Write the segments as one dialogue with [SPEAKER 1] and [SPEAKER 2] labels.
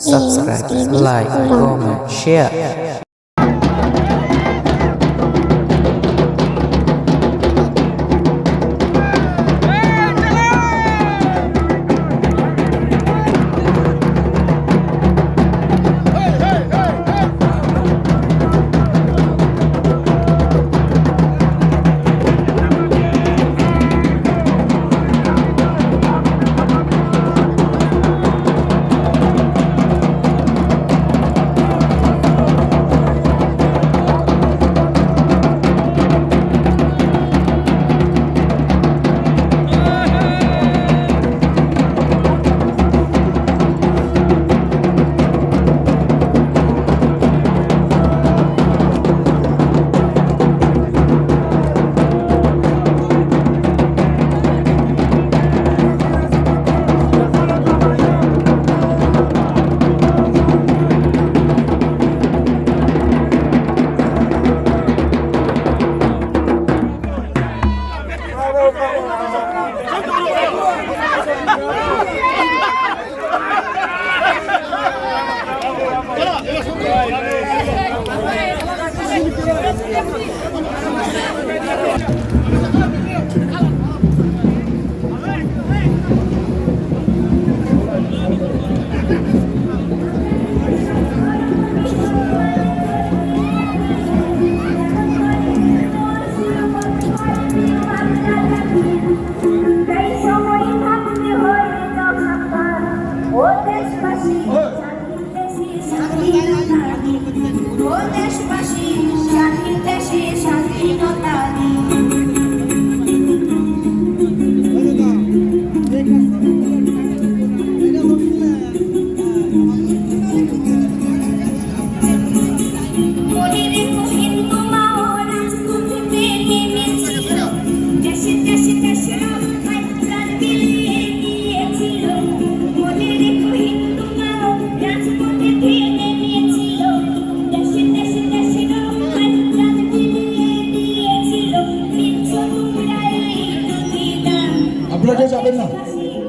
[SPEAKER 1] subscribe, like, comment, share.
[SPEAKER 2] তাই সময় থাকতে হয় যখন ও দেশবাসী স্বাধীন দেশে স্বাধীনতা দিন ও
[SPEAKER 3] Jesus.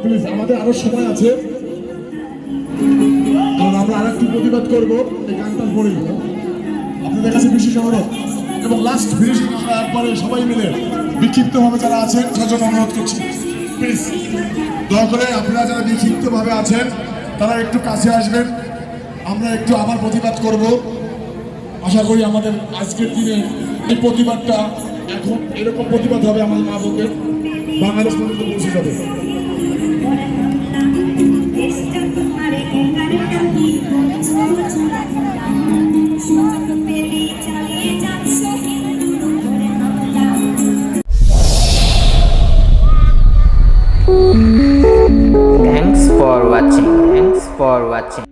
[SPEAKER 3] প্লিজ আমাদের আরও সময় আছে। কারণ আমরা আর একটু প্রতিবাদ করব। এই গানটার পরেই আপনাদের কাছে বিশেষ অনুরোধ। এবং লাস্ট ফিনিশিং আমরা একবারে সবাই মিলে বিক্ষিপ্তভাবে যারা আছেন তার জন্য অনুরোধ করছি। প্লিজ দয়া করে আপনারা যারা বিক্ষিপ্তভাবে আছেন, তারা একটু কাছে আসবেন। আমরা একটু আবার প্রতিবাদ করব। আশা করি আমাদের আজকের দিনে এই প্রতিবাদটা এখন এরকম প্রতিবাদ হবে আমাদের মা বোনদের বাংলাদেশ পর্যন্ত পৌঁছে যাবে
[SPEAKER 1] Thanks for watching. Thanks for watching.